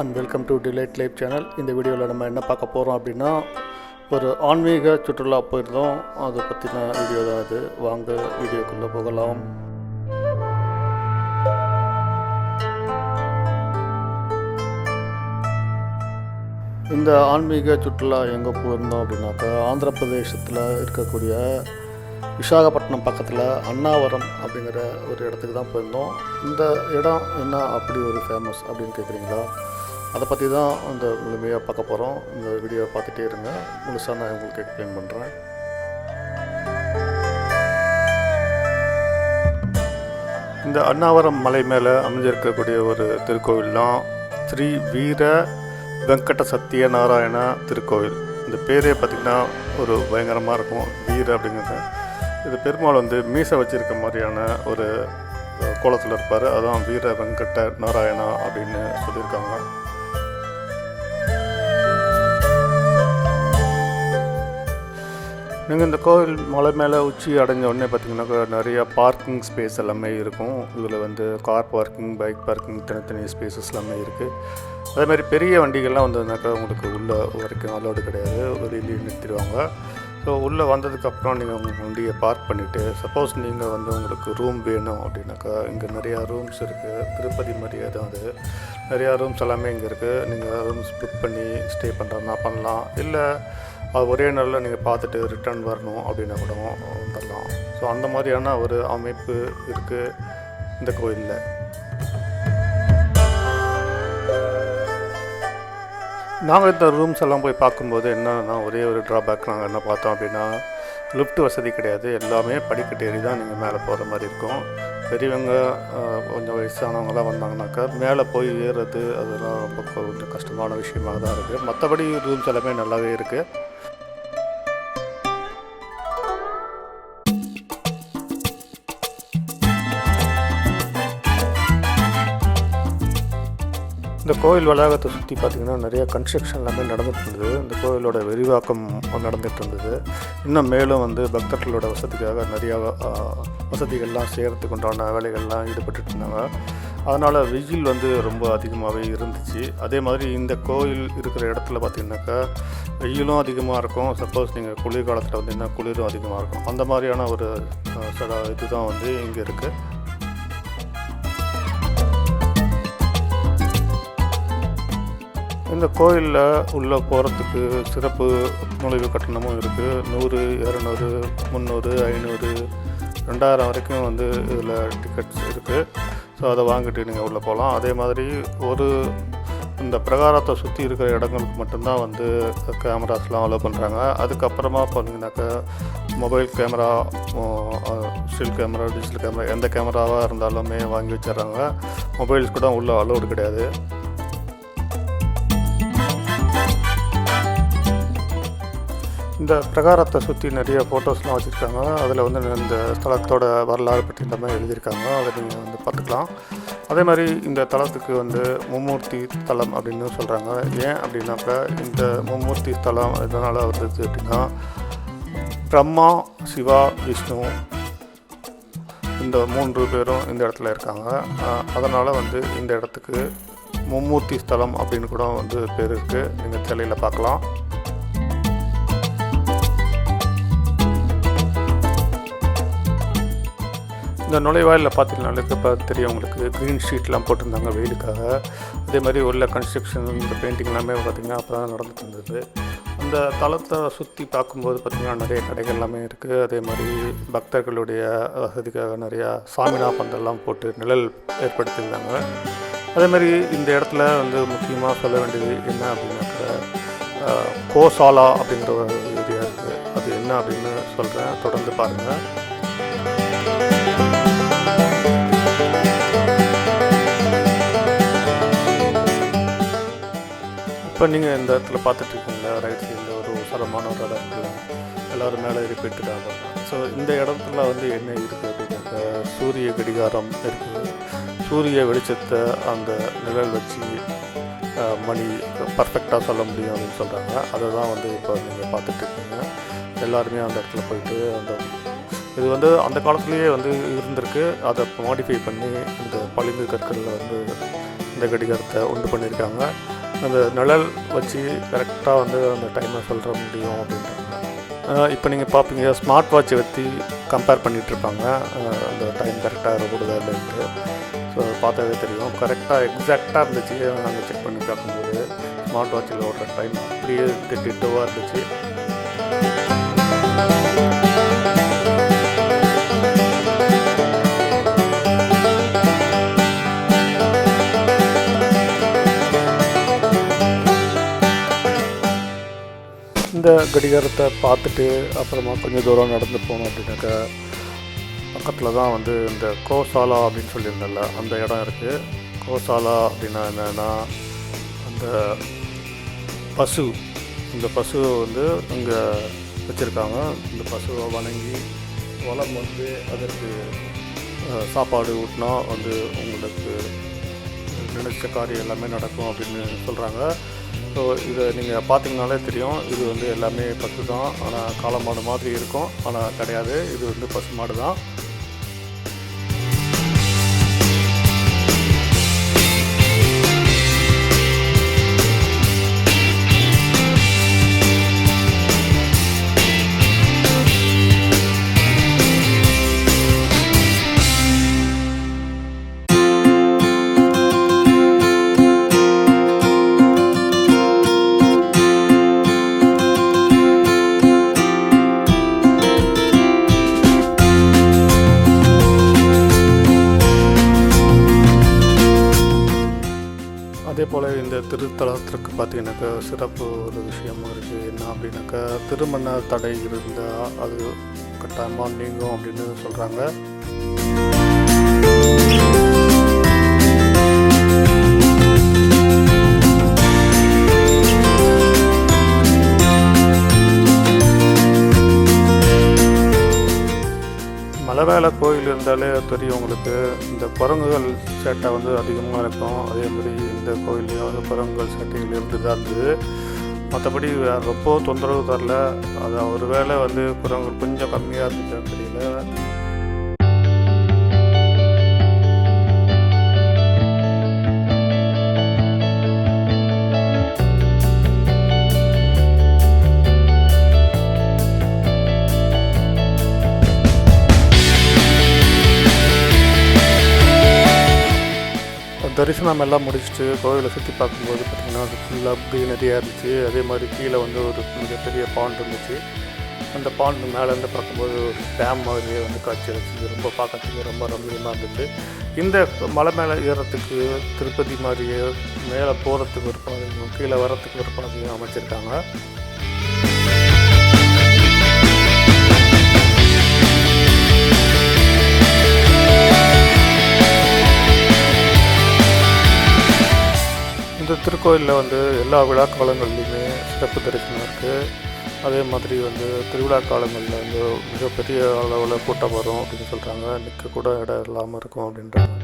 And welcome to delight life channel இந்த வீடியோவில் நம்ம என்ன பார்க்க போகிறோம் அப்படின்னா ஒரு ஆன்மீக சுற்றுலா போயிருந்தோம். அதை பற்றின வீடியோ தான் இது. வாங்க வீடியோக்குள்ளே போகலாம். இந்த ஆன்மீக சுற்றுலா எங்கே போயிருந்தோம் அப்படின்னாக்கா ஆந்திர பிரதேசத்தில் இருக்கக்கூடிய விசாகப்பட்டினம் பக்கத்தில் அண்ணாவரம் அப்படிங்கிற ஒரு இடத்துக்கு தான் போயிருந்தோம். இந்த இடம் என்ன அப்படி ஒரு ஃபேமஸ் அப்படின்னு கேட்குறீங்களா அதை பற்றி தான் இந்த முழுமையாக பார்க்க போகிறோம் இந்த வீடியோவை பார்த்துட்டே இருங்க. முழுசாக நான் உங்களுக்கு எக்ஸ்பிளைன் பண்ணுறேன் இந்த அண்ணாவரம் மலை மேலே அமைஞ்சிருக்கக்கூடிய ஒரு திருக்கோவில் தான் ஸ்ரீ வீர வெங்கட சத்திய நாராயண திருக்கோவில். இந்த பேரே பார்த்திங்கன்னா ஒரு பயங்கரமாக இருக்கும். வீர அப்படிங்கிறது. இது பெருமாள் வந்து மீசை வச்சுருக்க மாதிரியான ஒரு கோலத்தில் இருப்பார். அதான் வீர வெங்கட நாராயணா அப்படின்னு சொல்லியிருக்காங்க. நீங்கள் இந்த கோவில் மலை மேலே உச்சி அடைஞ்ச உடனே பார்த்தீங்கன்னாக்கா நிறையா பார்க்கிங் ஸ்பேஸ் எல்லாமே இருக்கும். இதில் வந்து கார் பார்க்கிங் பைக் பார்க்கிங் தனித்தனி ஸ்பேசஸ் எல்லாமே இருக்குது அதே மாதிரி பெரிய வண்டிகள்லாம் வந்ததுனாக்கா உங்களுக்கு உள்ளே வரைக்கும் அலோடு கிடையாது. வெளியிலேயே நிறுத்திடுவாங்க. ஸோ உள்ளே வந்ததுக்கப்புறம் நீங்கள் உங்கள் வண்டியை பார்க் பண்ணிவிட்டு சப்போஸ் நீங்கள் வந்து உங்களுக்கு ரூம் வேணும் அப்படின்னாக்கா இங்கே நிறையா ரூம்ஸ் இருக்குது திருப்பதி மாதிரியே தான் அது நிறையா ரூம்ஸ் எல்லாமே இங்கே இருக்குது நீங்கள் ரூம்ஸ் புக் பண்ணி ஸ்டே பண்ணுறதுனா பண்ணலாம். இல்லை அது ஒரே நாளில் நீங்கள் பார்த்துட்டு ரிட்டர்ன் வரணும் அப்படின்னா கூட வந்துடலாம். ஸோ அந்த மாதிரியான ஒரு அமைப்பு இருக்குது இந்த கோயிலில். நாங்கள் இந்த ரூம்ஸ் எல்லாம் போய் பார்க்கும்போது என்னன்னா ஒரே ஒரு ட்ராபேக் நாங்கள் என்ன பார்த்தோம் அப்படின்னா லிஃப்ட் வசதி கிடையாது. எல்லாமே படிக்கட்டேறி தான் நீங்கள் மேலே போகிற மாதிரி இருக்கும். பெரியவங்க கொஞ்சம் வயசானவங்களாம் வந்தாங்கனாக்கா மேலே போய் ஏறுறது அதெல்லாம் ரொம்ப கொஞ்சம் கஷ்டமான விஷயமாக தான் இருக்குது மற்றபடி ரூம்ஸ் எல்லாமே நல்லாவே இருக்குது இந்த கோயில் வளாகத்தை சுற்றி பார்த்திங்கன்னா நிறைய கன்ஸ்ட்ரக்ஷன் எல்லாமே நடந்துட்டு இருந்தது இந்த கோயிலோட விரிவாக்கம் நடந்துட்டு இருந்தது இன்னும் மேலும் வந்து பக்தர்களோட வசதிக்காக நிறையா வசதிகள்லாம் செய்கிறதுக்கு உண்டான வேலைகள்லாம் ஈடுபட்டு இருந்தாங்க. அதனால் வெயில் வந்து ரொம்ப அதிகமாகவே இருந்துச்சு. அதே மாதிரி இந்த கோயில் இருக்கிற இடத்துல பார்த்திங்கனாக்கா வெயிலும் அதிகமாக இருக்கும். சப்போஸ் நீங்கள் குளிர்காலத்தில் வந்தீங்கன்னா குளிரும் அதிகமாக இருக்கும். அந்த மாதிரியான ஒரு சில இதுதான் வந்து இங்கே இருக்குது இந்த கோயிலில் உள்ளே போகிறதுக்கு சிறப்பு நுழைவு கட்டணமும் இருக்குது நூறு இரநூறு முந்நூறு ஐநூறு ரெண்டாயிரம் வரைக்கும் வந்து இதில் டிக்கெட்ஸ் இருக்குது ஸோ அதை வாங்கிட்டு நீங்கள் உள்ளே போகலாம் அதே மாதிரி ஒரு இந்த பிரகாரத்தை சுற்றி இருக்கிற இடங்களுக்கு மட்டும்தான் வந்து கேமராஸ்லாம் அலோவ் பண்ணுறாங்க அதுக்கப்புறமா பார்த்தீங்கன்னாக்கா mobile camera still camera digital camera எந்த கேமராவாக இருந்தாலுமே வாங்கி வச்சிடுறாங்க. மொபைல்ஸ் கூட உள்ளே அலோடு கிடையாது. இந்த பிரகாரத்தை சுற்றி நிறைய ஃபோட்டோஸ்லாம் வச்சுருக்காங்க. அதில் வந்து இந்த ஸ்தலத்தோட வரலாறு பற்றி இந்த மாதிரி எழுதியிருக்காங்க. அதை நீங்கள் வந்து பார்த்துக்கலாம். அதே மாதிரி இந்த தலத்துக்கு வந்து மும்மூர்த்தி தலம் அப்படின்னு சொல்கிறாங்க ஏன் அப்படின்னாக்கா இந்த மும்மூர்த்தி ஸ்தலம் எதனால் வருது அப்படின்னா பிரம்மா சிவா விஷ்ணு இந்த மூன்று பேரும் இந்த இடத்துல இருக்காங்க. அதனால் வந்து இந்த இடத்துக்கு மும்மூர்த்தி ஸ்தலம் அப்படின்னு கூட வந்து பேர் இருக்குது நீங்கள் சிலையில் பார்க்கலாம். இந்த நுழைவாயிலில் பார்த்தீங்கன்னாலே இப்போ தெரியும் உங்களுக்கு. க்ரீன் ஷீட்லாம் போட்டிருந்தாங்க வெயிலுக்காக அதே மாதிரி உள்ள கன்ஸ்ட்ரக்ஷன் இந்த பெயிண்டிங் எல்லாமே பார்த்திங்கன்னா அப்போ தான் நடந்துட்டு இருந்தது. அந்த தளத்தை சுற்றி பார்க்கும்போது பார்த்திங்கன்னா நிறைய கடைகள் எல்லாமே இருக்குது அதே மாதிரி பக்தர்களுடைய வசதிக்காக நிறையா சாமினா பந்தெல்லாம் போட்டு நிழல் ஏற்படுத்தியிருந்தாங்க. அதே மாதிரி இந்த இடத்துல வந்து முக்கியமாக சொல்ல வேண்டியது என்ன அப்படின்னாக்க கோசாலா அப்படிங்கிற ஒரு ஏரியா இருக்குது அது என்ன அப்படின்னு சொல்கிறேன் தொடர்ந்து பாருங்கள் இப்போ நீங்கள் இந்த இடத்துல பார்த்துட்டு இருக்கீங்களா ரைட் சைடில் ஒரு உசரமான ஒரு இடம் இருக்குல்ல எல்லோரும் மேலே ஏறி போயிட்டுருக்காங்க. ஸோ இந்த இடத்துல வந்து என்ன இருக்குது அப்படின்னாக்க சூரிய கடிகாரம் இருக்குது சூரிய வெளிச்சத்தை அந்த நிழல் வச்சு மணி பர்ஃபெக்டாக சொல்ல முடியும் அப்படின்னு சொல்கிறாங்க அதை தான் வந்து இப்போ நீங்கள் பார்த்துட்டு இருக்கீங்க எல்லாருமே அந்த இடத்துல போயிட்டு அந்த இது வந்து அந்த காலத்துலேயே வந்து இருந்திருக்கு. அதை மாடிஃபை பண்ணி இந்த பளிங்கு கற்களில் வந்து இந்த கடிகாரத்தை உண்டு பண்ணியிருக்காங்க. அந்த நிழல் வச்சு கரெக்டாக வந்து அந்த டைமை சொல்கிற முடியும் அப்படின்றாங்க. இப்போ நீங்கள் பார்ப்பீங்க ஸ்மார்ட் வாட்சை வச்சு கம்பேர் பண்ணிகிட்ருப்பாங்க அந்த டைம் கரெக்டாக இருக்கக்கூடாது இல்லைன்ட்டு ஸோ பார்த்தாவே தெரியும். கரெக்டாக எக்ஸாக்டாக இருந்துச்சு. நாங்கள் செக் பண்ணி பார்க்கும்போது ஸ்மார்ட் வாட்சில் ஓடுற டைம் அப்படியே டிட்டோவாக இருந்துச்சு. அந்த கடிகாரத்தை பார்த்துட்டு அப்புறமா கொஞ்சம் தூரம் நடந்து போனோம் அப்படின்னாக்கா பக்கத்தில் தான் வந்து இந்த கோசாலா அப்படின்னு சொல்லியிருந்தேன்ல அந்த இடம் இருக்குது கோசாலா அப்படின்னா என்னென்னா அந்த பசு இந்த பசுவை வந்து அங்கே வச்சுருக்காங்க. இந்த பசுவை வணங்கி வளம் வந்து அதற்கு சாப்பாடு ஊட்டினா வந்து உங்களுக்கு நினைச்ச காரியம் எல்லாமே நடக்கும் அப்படின்னு சொல்கிறாங்க ஸோ இதை நீங்கள் பார்த்தீங்கனாலே தெரியும். இது வந்து எல்லாமே பசு தான் ஆனால் காளமாடு மாதிரி இருக்கும். ஆனால் கிடையாது. இது வந்து பசு மாடு தான் அதே போல் இந்த திருத்தலத்திற்கு பார்த்தீங்கன்னாக்கா சிறப்பு ஒரு விஷயமும் இருக்குது என்ன அப்படின்னாக்கா திருமண தடை இருந்தால் அது கட்டாயமாக நீங்கும் அப்படின்னு சொல்கிறாங்க மலைவேலை கோயில் இருந்தாலே தெரியும் உங்களுக்கு. இந்த குரங்குகள் சேட்டை வந்து அதிகமாக இருக்கும். அதே மாதிரி இந்த கோயில்லையும் அந்த குரங்குகள் சேட்டைகள் இருந்து தான் இருந்தது மற்றபடி வேறு ரொம்ப தொந்தரவு தரல. அது ஒரு வேளை வந்து குரங்குகள் கொஞ்சம் கம்மியாக இருந்துச்சான்னு தெரியல தரிசனம் எல்லாம் முடிச்சுட்டு கோவிலை சுற்றி பார்க்கும்போது பார்த்திங்கன்னா அது ஃபுல்லாக க்ரீனரியாக இருந்துச்சு. அதே மாதிரி கீழே வந்து ஒரு மிகப்பெரிய பாண்ட் இருந்துச்சு. அந்த பாண்ட் மேலேருந்து பார்க்கும்போது ஒரு டேம் மாதிரியே வந்து காட்சி அளிச்சுது ரொம்ப பார்க்கறதுக்கு ரொம்ப ரம்மியமாக இருந்துச்சு இந்த மலை மேலே ஏறுறதுக்கு திருப்பதி மாதிரியே மேலே போகிறதுக்கு ஒரு பாதையும் கீழே வர்றதுக்கு ஒரு பாதையும் அமைச்சிருக்காங்க. இந்த திருக்கோயிலில் வந்து எல்லா விழா காலங்கள்லேயுமே சிறப்பு தரிசனம் இருக்குது அதே மாதிரி வந்து திருவிழா காலங்களில் வந்து மிகப்பெரிய அளவில் கூட்டம் வரும் அப்படின்னு சொல்கிறாங்க நிற்க கூட இடம் இல்லாமல் இருக்கும் அப்படின்றாங்க.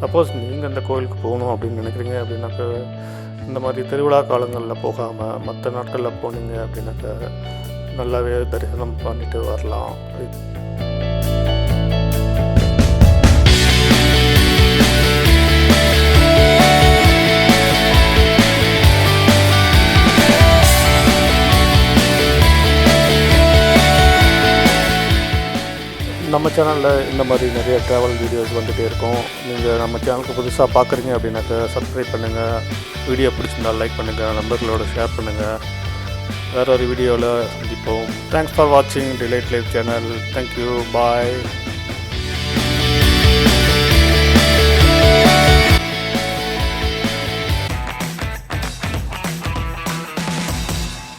சப்போஸ் நீங்கள் இந்த கோயிலுக்கு போகணும் அப்படின்னு நினைக்கிறீங்க அப்படின்னாக்க இந்த மாதிரி திருவிழா காலங்களில் போகாமல் மற்ற நாட்களில் போனீங்க அப்படின்னாக்க நல்லாவே தரிசனம் பண்ணிட்டு வரலாம் நம்ம சேனலில் இந்த மாதிரி நிறைய ட்ராவல் வீடியோஸ் வந்துகிட்டே இருக்கும். நீங்கள் நம்ம சேனலுக்கு புதுசாக பார்க்குறீங்க அப்படின்னாக்க சப்ஸ்கிரைப் பண்ணுங்கள் வீடியோ பிடிச்சிருந்தால் லைக் பண்ணுங்கள் நண்பர்களோட ஷேர் பண்ணுங்கள் வேற ஒரு வீடியோவில் சந்திப்போம். தேங்க்ஸ் ஃபார் வாட்சிங் delight life channel thank you bye